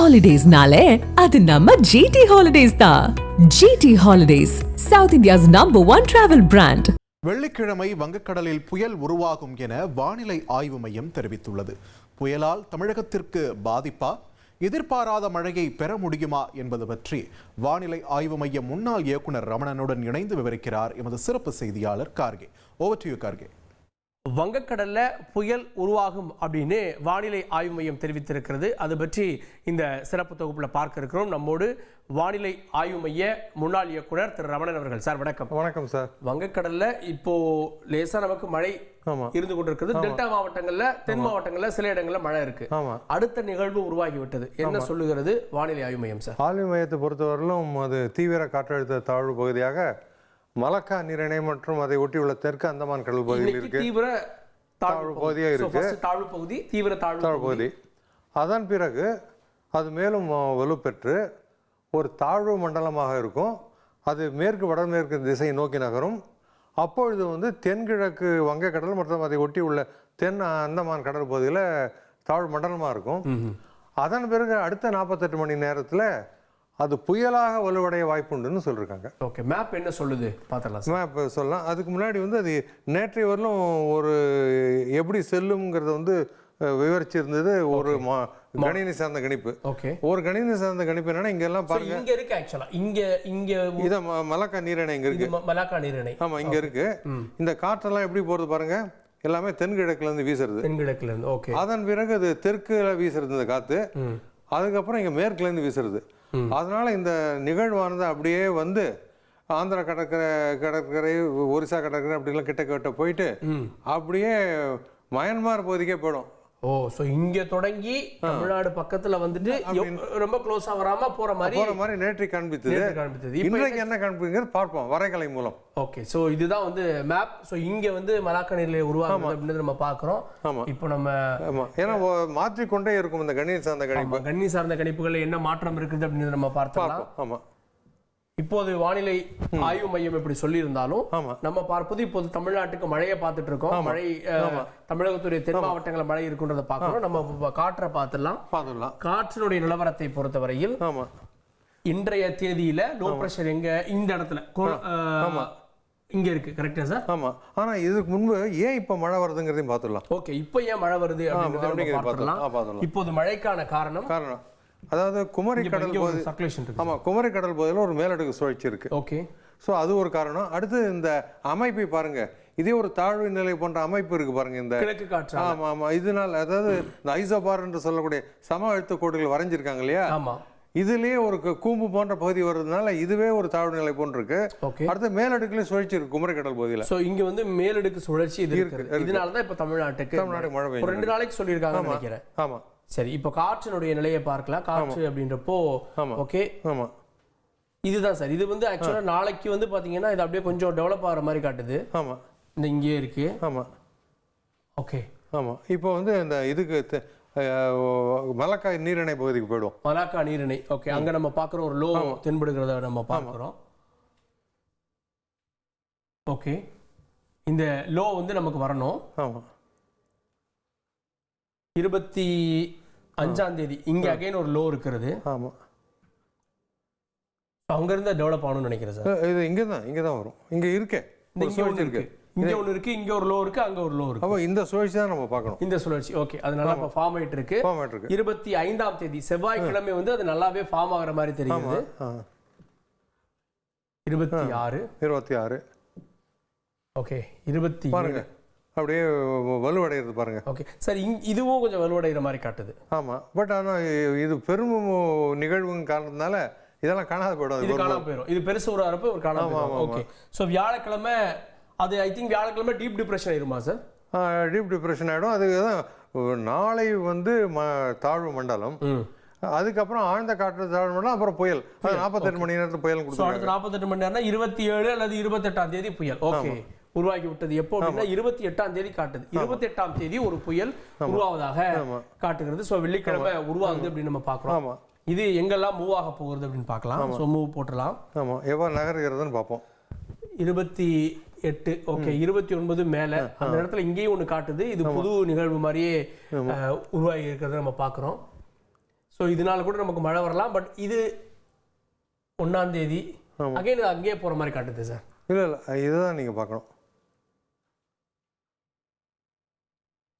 ஹாலிடேஸ்னாலே அது நம்ம ஜிடி ஹாலிடேஸ் தான் GT holidays south India's number one travel brand வெள்ளிக்கிழமை வங்கக்கடலில் புயல் உருவாகும் என வானிலை ஆய்வு மையம் தெரிவித்துள்ளது. புயலால் தமிழகத்திற்கு பாதிப்பா? எதிர்பாராத மழையை பெற முடியுமா என்பது பற்றி வானிலை ஆய்வு மையம் முன்னாள் இயக்குனர் ரமணனுடன் இணைந்து விவரிக்கிறார் எமது சிறப்பு செய்தியாளர் Kharge. Over to you Kharge. வங்கக்கடல்ல புயல் உருவாகும் அப்படின்னு வானிலை ஆய்வு மையம் தெரிவித்திருக்கிறது. அது பற்றி இந்த சிறப்பு தொகுப்புல பார்க்க இருக்கிறோம். நம்மோடு வானிலை ஆய்வு மைய முன்னாள் இயக்குனர் திரு ரமணன் அவர்கள். சார் வணக்கம். வணக்கம் சார். வங்கக்கடல்ல இப்போ லேசா நமக்கு மழை இருந்து கொண்டிருக்கிறது டெல்டா மாவட்டங்கள்ல தென் மாவட்டங்கள்ல சில இடங்கள்ல மழை இருக்கு. அடுத்த நிகழ்வு உருவாகி விட்டது என்ன சொல்லுகிறது வானிலை ஆய்வு மையம் சார்? ஆழ்வி மையத்தை பொறுத்தவரையிலும் அது தீவிர காற்றழுத்த தாழ்வு பகுதியாக மலக்கா நீரிணை மற்றும் அதை ஒட்டியுள்ள தெற்கு அந்தமான் கடல் பகுதியில் இருக்கு. தீவிர தாழ்வு தாழ்வு பகுதி. பகுதியா So, இருக்கு. தாழ்வு பகுதி தீவிர தாழ்வு பகுதி. அதன் பிறகு அது மேலும் வலுப்பெற்று ஒரு தாழ்வு மண்டலமாக இருக்கும். அது மேற்கு வடமேற்கு திசையை நோக்கி நகரும். அப்பொழுது வந்து தென்கிழக்கு வங்கக்கடல் மற்றும் அதை ஒட்டி உள்ள தென் அந்தமான் கடல் பகுதியில் தாழ்வு மண்டலமாக இருக்கும். அதன் பிறகு அடுத்த நாற்பத்தெட்டு மணி நேரத்தில் அது புயலாக வலுவடைய வாய்ப்புண்டுன்னு சொல்லியிருக்காங்க ஓகே மேப் என்ன சொல்லுது? பாத்திரலாம் சார். மேப் சொல்லலாம். அதுக்கு முன்னாடி வந்து அது நேற்றைய வரலும் ஒரு எப்படி செல்லுங்கிறத வந்து விவரிச்சிருந்தது ஒரு கணினி சார்ந்த கணிப்பு. ஓகே ஒரு கணினி சார்ந்த கணிப்பு என்னன்னா இங்க எல்லாம் பாருங்க. இங்க இருக்கு ஆக்சுவலா இங்க இங்க இத மலக்கா நீரிணை இங்க இருக்கு. மலாக்கா நீரிணை ஆமா இங்க இருக்கு. இந்த காற்றெல்லாம் எப்படி போறது பாருங்க. எல்லாமே தென்கிழக்குல இருந்து வீசுறது. தென்கிழக்குல இருந்து ஓகே அதன் பிறகு அது தெற்குல வீசுறது இந்த காத்து. அதுக்கப்புறம் இங்க மேற்குல இருந்து வீசுறது. அதனால இந்த நிகழ்வானது அப்படியே வந்து ஆந்திரா கடற்கரை கடற்கரை ஒரிசா கடற்கரை அப்படிலாம் கிட்ட கிட்ட போயிட்டு அப்படியே மயன்மார் பகுதிக்கே போயிடும். ஓ சோ இங்க தொடங்கி தமிழ்நாடு பக்கத்துல வந்துட்டு ரொம்ப க்ளோஸா வராம போற மாதிரி போற மாதிரி நேற்று காண்பித்தது. காண்பித்தது. இன்றைக்கு என்ன காண்பிங்கிறது பார்ப்போம் வரைகலை மூலம். ஓகே சோ இதுதான் வந்து மேப் சோ இங்க வந்து மலாக்கா நீரில் உருவாகுது அப்படின்றது நம்ம பாக்குறோம் ஆமா. இப்போ நம்ம ஆமா. ஏன்னா மாற்றிக்கொண்டே இருக்கும் இந்த கணினி சார்ந்த கணிப்பு. கன்னி சார்ந்த கணிப்புகள்ல என்ன மாற்றம் இருக்குது அப்படின்னு நம்ம பார்த்தலாம் பார்ப்போம் ஆமா. இப்போது வானிலை ஆய்வு மையம் இப்படி சொல்லியிருந்தாலும். நம்ம பார்ப்பது இப்போது தமிழ்நாட்டுக்கு மழையை பார்த்துட்டு இருக்கோம். மழை தமிழகத்துடைய தென் மாவட்டங்கள்ல மழை இருக்குன்றத பார்க்கிறோம் நம்ம காற்றை பார்த்துடலாம். பார்த்துடலாம். காற்றினுடைய நிலவரத்தை பொறுத்தவரையில் இன்றைய தேதியில லோ பிரஷர் எங்க? இந்த இடத்துல. இங்க இருக்கு. கரெக்டா சார் ஆமா. ஆனா இதுக்கு முன்பு ஏன் இப்ப மழை வருதுங்கிறதையும் பார்த்துடலாம். ஓகே இப்போ ஏன் மழை வருது அப்படிங்கிறத பார்த்துடலாம். இப்போது மழைக்கான காரணம் காரணம். அதாவது குமரி கடல் ஆமா குமரி கடல் பகுதியில் ஒரு மேலடுக்கு சுழற்சி இருக்கு. ஓகே. ஸோ அது ஒரு காரணம். அடுத்து இந்த அமைப்பை பாருங்க. இதே ஒரு தாழ்வு நிலை போன்ற அமைப்பு இருக்கு பாருங்க இந்த கிழக்கு காற்று ஆமா ஆமா. இதனால அதாவது இந்த ஐசோபார் என்று சொல்லக்கூடிய சம அழுத்த கோடுகள் வரைஞ்சிருக்காங்க இல்லையா? ஆமா. இதுலயே ஒரு கூம்பு போன்ற பகுதி வர்றதுனால இதுவே ஒரு தாழ்வு நிலை போன்று இருக்கு. ஓகே. அடுத்து மேலடுக்குலயும் சுழற்சி இருக்கு குமரி கடல் பகுதியில சோ இங்க வந்து மேலடுக்கு சுழற்சி இது இருக்கு, இதனால தான் இப்ப தமிழ்நாட்டுக்கு தமிழ்நாட்டுக்கு மழை ஒரு பெய்யுது ரெண்டு நாளைக்கு சொல்லியிருக்காங்கன்னு நினைக்கிறேன். ஆமா. சரி இப்போ காற்றினுடைய நிலையை பார்க்கலாம். காற்று அப்படின்றப்போ. ஓகே ஆமா. இதுதான் சார். இது வந்து ஆக்சுவலா நாளைக்கு வந்து பாத்தீங்கன்னா இது அப்படியே கொஞ்சம் டெவலப் ஆகிற மாதிரி காட்டுது. ஆமா. இந்த இங்கேயே இருக்கு. ஆமா. ஓகே ஆமா. இப்போ வந்து இந்த இதுக்கு மலக்காய் நீரிணை பகுதிக்கு போயிடுவோம். மலாக்கா நீரிணை. ஓகே அங்க நம்ம பார்க்குற ஒரு லோ தென்படுகிறத நம்ம பார்க்குறோம். ஓகே இந்த லோ வந்து நமக்கு வரணும். ஆமா. இருபத்தி அஞ்சாம் தேதி. இங்க அகைன் ஒரு லோ இருக்கிறது ஆமா. அங்க இருந்து டெவலப் ஆகணும்னு நினைக்கிறேன் சார். இது இங்கே தான் இங்கே தான் வரும். இங்கே இருக்கே. இந்த சுழற்சி ஒன்று இருக்கு. இங்க ஒன்று இருக்கு இங்க ஒரு லோ இருக்கு அங்க ஒரு லோ இருக்கு. அப்போ இந்த சுழற்சி தான் நம்ம பார்க்கணும். இந்த சுழற்சி ஓகே அது நல்லா இப்போ ஃபார்ம் ஆயிட்டு இருக்கு. ஃபார்மேட் இருக்கு. இருபத்தி ஐந்தாம் தேதி செவ்வாய்க்கிழமை வந்து அது நல்லாவே ஃபார்ம் ஆகுற மாதிரி தெரியுது. இருபத்தி ஆறு. இருபத்தி ஆறு. ஓகே இருபத்தி பாருங்க. அப்படியே வலுவடைகிறது பாருங்க. ஓகே சார் இங் இதுவும் கொஞ்சம் வலுவடைகிற மாதிரி காட்டுது. ஆமா. பட் ஆனா இ- இது பெரும் நிகழ்வுங்க காரணத்தினால இதெல்லாம் காணாத போயிடும் இது காணாம போயிடும் இது பெருசு ஒரு அரப்பு ஒரு காணாம போயிடும் ஓகே ஸோ வியாழக்கிழமை அது ஐ திங்க் வியாழக்கிழமை டீப் டிப்ரெஷன் ஆயிருமா சார் டீப் டிப்ரெஷன் ஆகிடும் அதுக்கு தான் நாளை வந்து ம தாழ்வு மண்டலம். அதுக்கப்புறம் ஆழ்ந்த காற்று தாழ்வு மண்டலம் அப்புறம் புயல். நாற்பத்தெட்டு மணி நேரத்தில் புயல் அடுத்த நாற்பத்தெட்டு மணி நேரம்னா இருபத்தி ஏழு அல்லது இருபத்தெட்டாம் தேதி புயல். ஓகே உருவாகி விட்டது எப்போ அப்படின்னா இருபத்தி எட்டாம் தேதி காட்டுது. இருபத்தி எட்டாம் தேதி ஒரு புயல் உருவாவதாக காட்டுகிறது. ஸோ வெள்ளிக்கிழமை உருவாகுது அப்படின்னு நம்ம பார்க்குறோம். இது எங்கெல்லாம் மூவ் ஆக போகுது அப்படின்னு பார்க்கலாம். ஸோ மூவ் போட்டுடலாம். ஆமா. எவ்வாறு நகர்கிறதுன்னு பார்ப்போம். இருபத்தி எட்டு ஓகே இருபத்தி ஒன்பது மேல அந்த இடத்துல இங்கேயும் ஒண்ணு காட்டுது. இது புது நிகழ்வு மாதிரியே உருவாகி இருக்கிறத நம்ம பார்க்குறோம். ஸோ இதனால கூட நமக்கு மழை வரலாம். பட் இது ஒன்றாம் தேதி. அகைன் அங்கேயே போகிற மாதிரி காட்டுது சார் இல்லை இல்லை. இதுதான் நீங்கள் பார்க்கணும்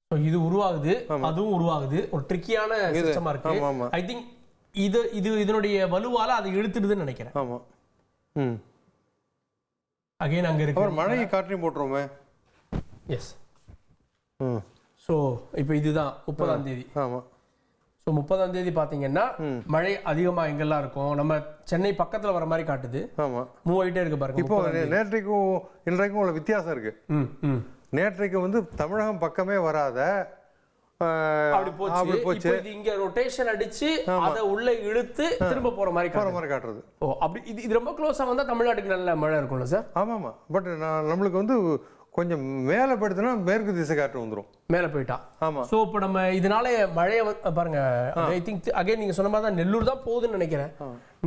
ஸோ இது உருவாகுது. அதுவும் உருவாகுது. ஒரு ட்ரிக்கியான சிஸ்டமாக இருக்கு. ஆமா, ஆமா. ஐ திங்க் இது இது இதனுடைய வலுவால அதை இழுத்துடுதுன்னு நினைக்கிறேன். ஆமாம் ம். அகைன் அங்கே இருக்கு. அப்புறம் மழையை காற்றையும் போட்டுருவோமே. எஸ் ம். ஸோ இப்போ இதுதான். முப்பதாம் தேதி. ஆமாம் ஸோ முப்பதாம் தேதி பார்த்தீங்கன்னா மழை அதிகமாக எங்கெல்லாம் இருக்கும்? நம்ம சென்னை பக்கத்தில் வர மாதிரி காட்டுது. ஆமாம் மூவ் ஆகிட்டே இருக்கு பாருங்க இப்போ நேற்றைக்கும் இன்றைக்கும் உள்ள வித்தியாசம் இருக்குது ம் ம். நேற்றைக்கு வந்து தமிழகம் பக்கமே வராத அப்படி போச்சு. அப்படி போச்சு. இங்க ரொட்டேஷன் அடிச்சு அதை உள்ள இழுத்து திரும்ப போற மாதிரி காட்டுது. மாதிரி காட்டுறது. ஓ அப்படி இது இது ரொம்ப க்ளோஸா வந்தா தமிழ்நாட்டுக்கு நல்ல மழை இருக்கும்ல சார் ஆமாம்மா பட் நான் நம்மளுக்கு வந்து கொஞ்சம் மேலே படுத்துனா மேற்கு திசை காற்று வந்துடும் மேல போயிட்டா? ஆமாம் சோ இப்போ நம்ம இதனால மழையை பாருங்க. ஐ திங்க் அகைன் நீங்க சொன்ன மாதிரி தான் நெல்லூர் தான் போகுதுன்னு நினைக்கிறேன்.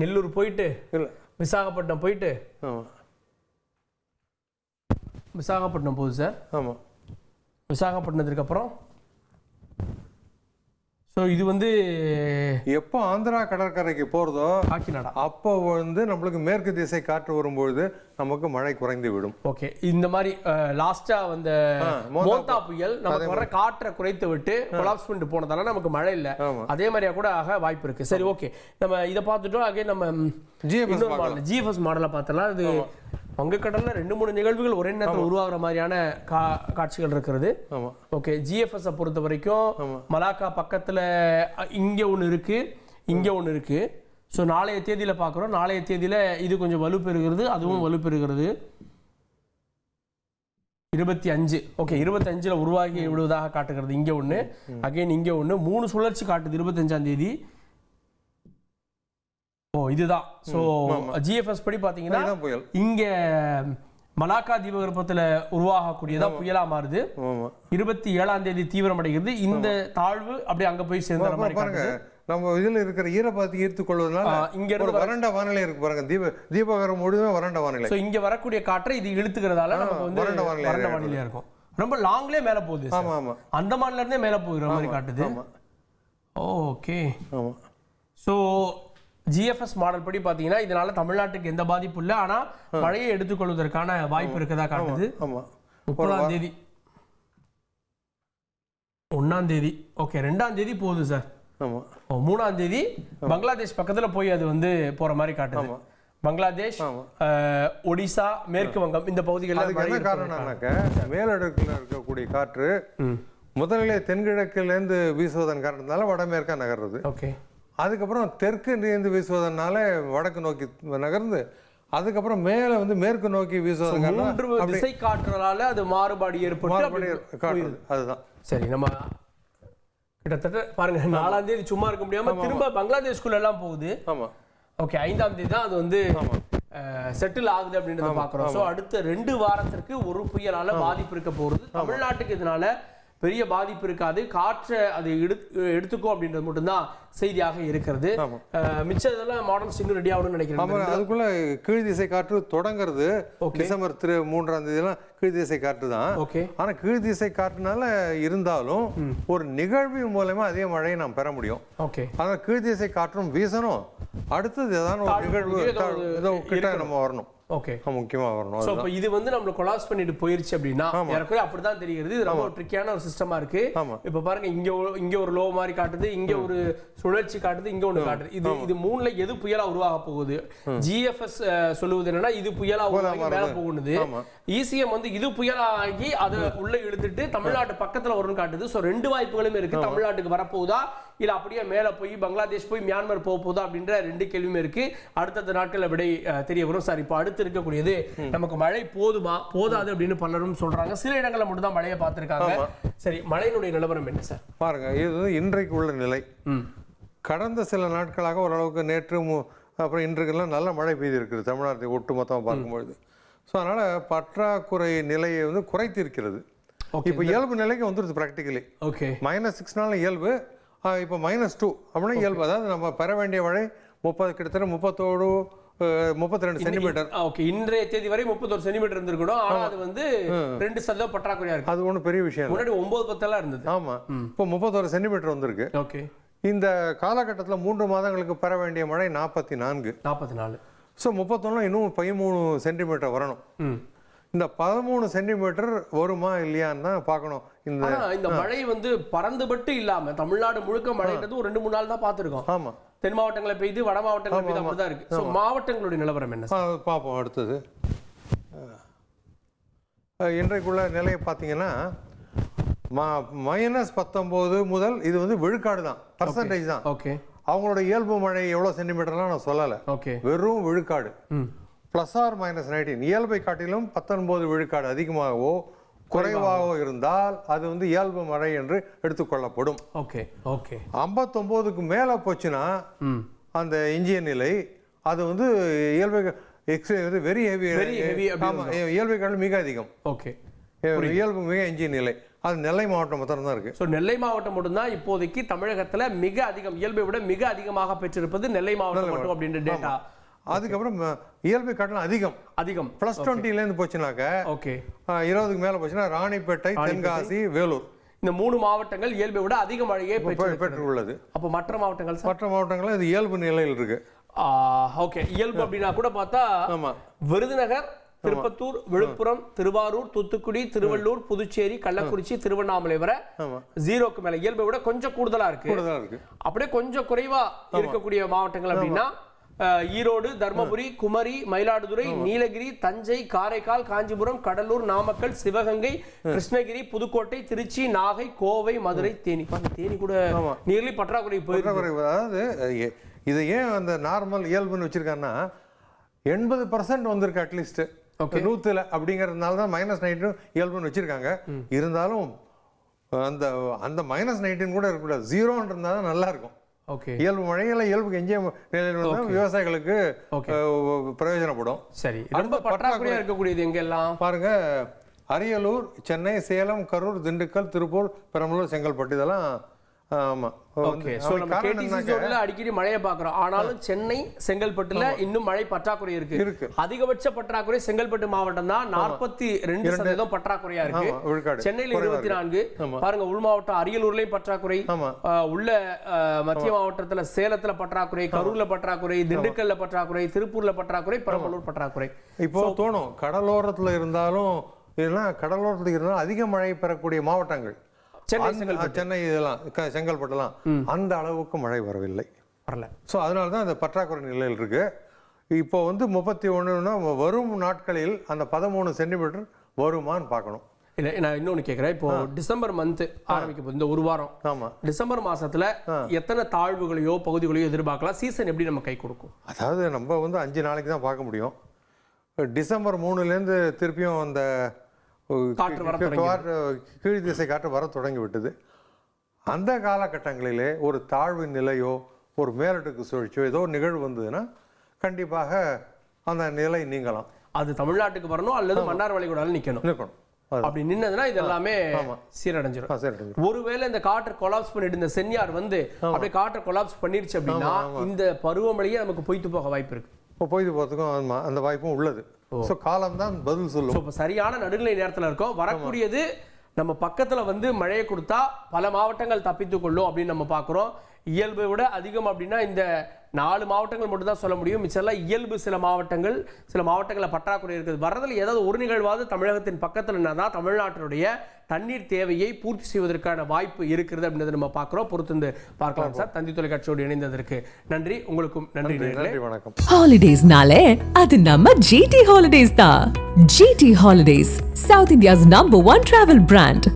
நெல்லூர் போயிட்டு இல்லை. விசாகப்பட்டினம் போயிட்டு விசாகப்பட்டினம் போகுது சார். ஆமாம் விசாகப்பட்டினத்துக்கு அப்புறம். ஸோ இது வந்து எப்போ ஆந்திரா கடற்கரைக்கு போகிறதோ காக்கிநாடா. அப்போ வந்து நம்மளுக்கு மேற்கு திசை காற்று வரும்பொழுது நமக்கு மழை குறைந்து விடும். ஓகே இந்த மாதிரி லாஸ்டா வந்த மோந்தா புயல். நமக்கு வர காற்றை குறைத்து விட்டு கொலாப்ஸ் பண்ணிட்டு போனதால நமக்கு மழை இல்ல. அதே மாதிரியா கூட ஆக வாய்ப்பு இருக்கு. சரி ஓகே நம்ம இதை பார்த்துட்டோம். அகைன் நம்ம இன்னொரு மாடல் ஜிஎஃப்எஸ் மாடலை பார்த்தலாம் இது வங்கக்கடல்ல ரெண்டு மூணு நிகழ்வுகள் ஒரே நேரத்தில் உருவாகிற மாதிரியான கா காட்சிகள் இருக்கிறது. ஓகே ஜிஎஃப்எஸ் பொறுத்த வரைக்கும் மலாக்கா பக்கத்துல இங்க ஒன்று இருக்கு இங்க ஒன்று இருக்கு. ஸோ நாளைய தேதியில பார்க்குறோம் நாளைய தேதியில இது கொஞ்சம் வலுப்பெறுகிறது அதுவும் வலுப்பெறுகிறது இருபத்தி அஞ்சு. ஓகே இருபத்தஞ்சில் உருவாகி விடுவதாக காட்டுகிறது இங்கே ஒன்று அகைன் இங்கே ஒன்று மூணு சுழற்சி காட்டுது இருபத்தஞ்சாம் தேதி. ஓ இதுதான். ஸோ ஜிஎஃப்எஸ் படி பார்த்தீங்கன்னா புயல். இங்க மலாக்கா தீபகற்பத்தில் உருவாகக்கூடியதா புயலா மாறுது. இருபத்தி ஏழாம் தேதி தீவிரமடைகிறது. இந்த தாழ்வு அப்படியே அங்க போய் சேர்ந்துற மாதிரி பாருங்க நம்ம இதில் இருக்கிற ஈரப்பதத்தை ஈர்த்து கொள்வதனால இங்க இருந்து ஒரு வறண்ட வானிலை இருக்கு பாருங்க. தீப தீபகரம் முழுதுமே வறண்ட வானிலை. ஸோ இங்க வரக்கூடிய காற்றை இது இழுத்துக்கிறதால நமக்கு வந்து வறண்ட வானிலை வறண்ட வானிலையா இருக்கும். ரொம்ப லாங்லேயே மேல போகுது. ஆமா ஆமா. அந்தமான்ல இருந்தே மேல போகிற மாதிரி காட்டுது. ஓகே ஆமா. ஸோ ஜிஎஃப்எஸ் மாடல் படி பார்த்தீங்கன்னா இதனால தமிழ்நாட்டுக்கு எந்த பாதிப்பும் இல்லை. ஆனா மழையை எடுத்துக்கொள்வதற்கான வாய்ப்பு இருக்கதா காட்டுது? ஆமா முப்பதாம் தேதி. ஒன்னாம் தேதி. ஓகே ரெண்டாம் தேதி போகுது சார். ஆமா. ஓ, மூணாம் தேதி பங்களாதேஷ் பக்கத்துல போய் அது வந்து. போற மாதிரி காட்டுது. பங்களாதேஷ் ஒடிசா மேற்கு வங்கம் இந்த பகுதிகளில் அதுக்கு மழை என்ன காரணம்னாக்க மேலடுக்கில் இருக்கக்கூடிய காற்று ம். முதலிலே தென்கிழக்கிலேருந்து வீசுவதன் காரணத்தினால வடமேற்கா நகர்றது. ஓகே. அதுக்கப்புறம் தெற்கு இருந்து வீசுவதனால வடக்கு நோக்கி நகர்ந்து அதுக்கப்புறம் மேலே வந்து மேற்கு நோக்கி அப்படி திசை அது மாறுபாடு ஏற்பட்டு அதுதான். சரி நம்ம கிட்டத்தட்ட பாருங்க நாலாம் தேதி சும்மா இருக்க முடியாம திரும்ப பங்களாதேஷ்குள்ள எல்லாம் போகுது. ஆமா. ஓகே ஐந்தாம் தேதி தான் அது வந்து செட்டில் ஆகுது அப்படின்றத பாக்குறோம். ஸோ அடுத்த ரெண்டு வாரத்திற்கு ஒரு புயலால பாதிப்பு இருக்க போகுது. தமிழ்நாட்டுக்கு இதனால பெரிய பாதிப்பு இருக்காது. காற்றை அது எடு எடுத்துக்கும் அப்படின்றது மட்டும்தான் செய்தியாக இருக்கிறது. மிச்சம் இதெல்லாம் மாடல்ஸ் இன்னும் ரெடி ஆகணும்னு நினைக்கிறேன். அதுக்குள்ள கீழ் திசை காற்று தொடங்குறது டிசம்பர் திரு மூன்றாம் தேதியெல்லாம் கீழ் திசை காற்று தான். ஓகே. ஆனா கீழ் திசை காற்றுனால இருந்தாலும் ஒரு நிகழ்வின் மூலமா அதே மழையை நாம் பெற முடியும். ஓகே. ஆனா கீழ் திசை காற்றும் வீசணும். அடுத்தது ஏதாவது ஒரு நிகழ்வு ஏதோ கிட்ட. நம்ம வரணும். ஓகே அது முக்கியமா வரணும். ஸோ. இப்போ இது வந்து நம்மள கொலாப்ஸ் பண்ணிட்டு போயிருச்சு அப்படின்னா ஏறக்குறைய அப்படிதான் தெரிகிறது. இது ரொம்ப ட்ரிக்கியான ஒரு சிஸ்டமா இருக்கு. இப்போ பாருங்க இங்க இங்க ஒரு லோ மாதிரி காட்டுது இங்க ஒரு சுழற்சி காட்டுது இங்க ஒண்ணு காட்டுது. இது இது மூணுல எது புயலா உருவாக போகுது? ஜிஎஃப்எஸ் சொல்லுவது என்னன்னா இது புயலா உருவாகி மேல. போகுது. இசிஎம் வந்து இது புயலா ஆகி அதை உள்ள இழுத்துட்டு தமிழ்நாட்டு பக்கத்துல வரும்னு காட்டுது. ஸோ ரெண்டு வாய்ப்புகளும் இருக்கு. தமிழ்நாட்டுக்கு வரப்போகுதா இல்ல அப்படியே மேல போய் பங்களாதேஷ் போய் மியான்மர் போக போகுதா அப்படின்ற ரெண்டு கேள்வியுமே இருக்கு. அடுத்தடுத்த நாட்கள்ல விடை தெரிய வரும். சார் இப்போ அடுத்து இருக்கக்கூடியது நமக்கு மழை போதுமா? போதாது அப்படின்னு பலரும் சொல்றாங்க. சில இடங்கள்ல மட்டும் தான் மழையை பார்த்திருக்காங்க. சரி மழையினுடைய நிலவரம் என்ன சார்? பாருங்க இது வந்து இன்றைக்கு உள்ள நிலை கடந்த சில நாட்களாக ஓரளவுக்கு நேற்று அப்புறம் இன்றைக்கெல்லாம் நல்ல மழை பெய்திருக்கிறது தமிழ்நாட்டை ஒட்டு மொத்தமாக பார்க்கும்பொழுது. ஸோ அதனால் பற்றாக்குறை நிலையை வந்து குறைத்திருக்கிறது. இப்போ இயல்பு நிலைக்கு வந்துருது ப்ராக்டிக்கலி ஓகே மைனஸ் சிக்ஸ்னாலும் இயல்பு. இப்போ மைனஸ் டூ அப்படின்னா இயல்பு. அதாவது நம்ம பெற வேண்டிய மழை முப்பது கிட்டத்தட்ட முப்பத்தோடு முப்பத்தி ரெண்டு சென்டிமீட்டர். ஓகே இன்றைய தேதி வரை முப்பத்தொரு சென்டிமீட்டர் இருந்திருக்கணும். ஆனா அது வந்து ரெண்டு சதவீதம் பற்றாக்குறையா இருக்கு. அது ஒன்றும் பெரிய விஷயம் முன்னாடி ஒன்பது பத்தெல்லாம் இருந்தது. ஆமாம் இப்போ முப்பத்தோரு சென்டிமீட்டர் வந்திருக்கு. ஓகே இந்த காலகட்டத்தில் மூன்று மாதங்களுக்கு பெற வேண்டிய மழை நாற்பத்தி நான்கு. நாற்பத்தி நாலு. ஸோ முப்பத்தொன்னு இன்னும் பதிமூணு சென்டிமீட்டர் வரணும். இந்த பதிமூணு சென்டிமீட்டர் வருமா இல்லையான்னு தான் பார்க்கணும். இந்த இந்த மழை வந்து பறந்துபட்டு இல்லாம தமிழ்நாடு முழுக்க மழைன்றது ஒரு ரெண்டு மூணு நாள் தான் பார்த்திருக்கோம். ஆமாம் தென் மாவட்டங்களை பெய்து வட மாவட்டங்களை பெய்து அப்படிதான் இருக்கு. ஸோ மாவட்டங்களுடைய நிலவரம் என்ன? பார்ப்போம் அடுத்தது. இன்றைக்குள்ள நிலையை பார்த்தீங்கன்னா மைனஸ் பத்தொம்போது முதல் இது வந்து விழுக்காடு தான் பர்சன்டேஜ் தான். ஓகே அவங்களோட இயல்பு மழை எவ்வளோ சென்டிமீட்டர்லாம் நான் சொல்லலை. ஓகே வெறும் விழுக்காடு. ப்ளஸ் ஆர் மைனஸ் நைன்டீன் இயல்பை காட்டிலும் பத்தொன்பது விழுக்காடு அதிகமாகவோ குறைவாகவோ இருந்தால் அது வந்து இயல்பு மழை என்று எடுத்துக்கொள்ளப்படும் ஓகே ஓகே. ஐம்பத்தொம்போதுக்கு மேலே போச்சுன்னா அந்த இன்ஜிய நிலை அது வந்து இயல்பை எக்ஸ் வந்து வெரி ஹெவி ஆமாம் இயல்பை காட்டிலும் மிக அதிகம். ஓகே இயல்பு மிக இன்ஜிய நிலை. அது நெல்லை மாவட்டம் மாத்திரம் தான் இருக்கு. ஸோ நெல்லை மாவட்டம் மட்டும்தான் இப்போதைக்கு தமிழகத்துல மிக அதிகம் இயல்பை விட மிக அதிகமாக பெற்றிருப்பது நெல்லை மாவட்டம் மட்டும் அப்படின்ற டேட்டா அதுக்கப்புறம் இயல்பை காட்டிலும் அதிகம். அதிகம். ப்ளஸ் டுவெண்ட்டிலேருந்து போச்சுனாக்க ஓகே இருபதுக்கு மேலே போச்சுன்னா ராணிப்பேட்டை தென்காசி வேலூர். இந்த மூணு மாவட்டங்கள் இயல்பை விட அதிக மழையை பெற்றுள்ளது. அப்போ மற்ற மாவட்டங்கள் மற்ற மாவட்டங்களில் இது இயல்பு நிலையில் இருக்கு. ஓகே இயல்பு அப்படின்னா கூட பார்த்தா ஆமா. விருதுநகர் திருப்பத்தூர் விழுப்புரம் திருவாரூர் தூத்துக்குடி திருவள்ளூர் புதுச்சேரி கள்ளக்குறிச்சி திருவண்ணாமலை வரை ஜீரோக்கு மேல. இயல்பை விட கொஞ்சம் கூடுதலா இருக்கு. அப்படியே கொஞ்சம் குறைவா இருக்கக்கூடிய மாவட்டங்கள் அப்படின்னா ஈரோடு தர்மபுரி குமரி மயிலாடுதுறை நீலகிரி தஞ்சை காரைக்கால் காஞ்சிபுரம் கடலூர் நாமக்கல் சிவகங்கை கிருஷ்ணகிரி புதுக்கோட்டை திருச்சி நாகை கோவை மதுரை தேனி. தேனி கூட நீர்லி பற்றாக்குறை பற்றாக்குறை அதாவது இதை ஏன் அந்த நார்மல் இயல்புன்னு வச்சிருக்காங்கன்னா எண்பது பர்சன்ட் வந்திருக்கு அட்லீஸ்ட் நூத்துல அப்படிங்கறதுனால தான் மைனஸ் நைன்டீன் இயல்புன்னு வச்சிருக்காங்க. இருந்தாலும் அந்த அந்த மைனஸ் நைன்டீன் கூட இருக்கக்கூடாது. ஜீரோன்றதுனால தான் நல்லா இருக்கும். ஓகே. இயல்பு மழையில இயல்புக்கு எஞ்சிய நிலையில் விவசாயிகளுக்கு பிரயோஜனப்படும். சரி. ரொம்ப பற்றாக்குறையா இருக்கக்கூடியது எங்கெல்லாம்? பாருங்க அரியலூர் சென்னை சேலம் கரூர் திண்டுக்கல் திருப்பூர் பெரம்பலூர் செங்கல்பட்டு இதெல்லாம் ஆமா. வந்து- ஓகே சோ அதுக்கு நம்ம காரணம் கேடிசி என்னன்னாக்க, ஜோன்ல அடிக்கடி மழையை பார்க்கறோம். ஆனாலும் சென்னை செங்கல்பட்டுல இன்னும் மழை பற்றாக்குறை இருக்கு. இருக்கு. அதிகபட்ச பற்றாக்குறை செங்கல்பட்டு மாவட்டம் தான். நாற்பத்தி ரெண்டு சதவீதம் பற்றாக்குறையா இருக்கு. சென்னையில இருபத்தி நான்கு. பாருங்க உள் மாவட்டம் அரியலூர்லயும் பற்றாக்குறை. உள்ள மத்திய மாவட்டத்துல சேலத்துல பற்றாக்குறை கரூர்ல பற்றாக்குறை திண்டுக்கல்ல பற்றாக்குறை திருப்பூர்ல பற்றாக்குறை பெரம்பலூர் பற்றாக்குறை. இப்போ தோணும் கடலோரத்துல இருந்தாலும் இல்லைன்னா கடலோரத்துல இருந்தாலும் அதிக மழை பெறக்கூடிய மாவட்டங்கள். சென்னை செங்கல்பட்டு. சென்னை இதெல்லாம் செங்கல்பட்டுலாம் அந்த அளவுக்கு மழை வரவில்லை. வரல. ஸோ அதனால தான் அந்த பற்றாக்குறை நிலையில் இருக்கு. இப்போ வந்து முப்பத்தி ஒன்றுனா வரும் நாட்களில் அந்த பதிமூணு சென்டிமீட்டர் வருமான்னு பார்க்கணும். இல்ல நான் இன்னொன்னு கேக்குறேன். இப்போ டிசம்பர் மந்த் ஆரம்பிக்க போகுது இந்த ஒரு வாரம். ஆமா. டிசம்பர் மாசத்துல எத்தனை தாழ்வுகளையோ பகுதிகளையோ எதிர்பார்க்கலாம்? சீசன் எப்படி நம்ம கை கொடுக்கும்? அதாவது நம்ம வந்து அஞ்சு நாளைக்கு தான் பார்க்க முடியும். டிசம்பர் மூணுலேருந்து திருப்பியும் அந்த காற்று வர கீழ் திசை காற்று வர தொடங்கி விட்டது அந்த காலகட்டங்களிலே ஒரு தாழ்வு நிலையோ ஒரு மேலடுக்கு சுழற்சியோ ஏதோ நிகழ்வு வந்ததுன்னா கண்டிப்பாக அந்த நிலை நீங்கலாம். அது தமிழ்நாட்டுக்கு வரணும் அல்லது மன்னார் வளைகுடால நிக்கணும். இருக்கணும் அது. அப்படி நின்னதுன்னா இது எல்லாமே சீரடைஞ்சிரும். ஆ, சரி ஒருவேளை இந்த காற்று கொலாப்ஸ் பண்ணிட்டு இந்த சென்யார் வந்து அப்படியே காற்றை கொலாப்ஸ் பண்ணிருச்சு அப்படின்னா இந்த பருவமழையே நமக்கு பொய்த்து போக வாய்ப்பு இருக்கு. இப்போ பொய்து போகிறதுக்கும் ஆமா, அந்த வாய்ப்பும் உள்ளது. ஸோ காலம்தான் பதில் ஸோ சொல்லும் இப்போ சரியான நடுநிலை நேரத்துல இருக்கோம். வரக்கூடியது நம்ம பக்கத்துல வந்து மழையை கொடுத்தா பல மாவட்டங்கள் தப்பித்துக் கொள்ளும் அப்படின்னு நம்ம பார்க்குறோம். இயல்பை விட அதிகம் அப்படின்னா இந்த நாலு மாவட்டங்கள் மட்டும் தான் சொல்ல முடியும். மிச்சம்லாம் இயல்பு சில மாவட்டங்கள் சில மாவட்டங்களில் பற்றாக்குறை இருக்குது. வர்றதுல ஏதாவது ஒரு நிகழ்வாவது தமிழகத்தின் பக்கத்தில் தான் தமிழ்நாட்டினுடைய தண்ணீர் தேவையை பூர்த்தி செய்வதற்கான வாய்ப்பு இருக்கிறது அப்படின்றத நம்ம பார்க்குறோம். பொறுத்திருந்து பார்க்கலாம் சார். தந்தி தொலைக்காட்சியோடு இணைந்ததற்கு நன்றி. உங்களுக்கும். நன்றி வணக்கம். ஹாலிடேஸ்னாலே அது நம்ம ஜிடி ஹாலிடேஸ் தான். GT holidays south India's number one travel brand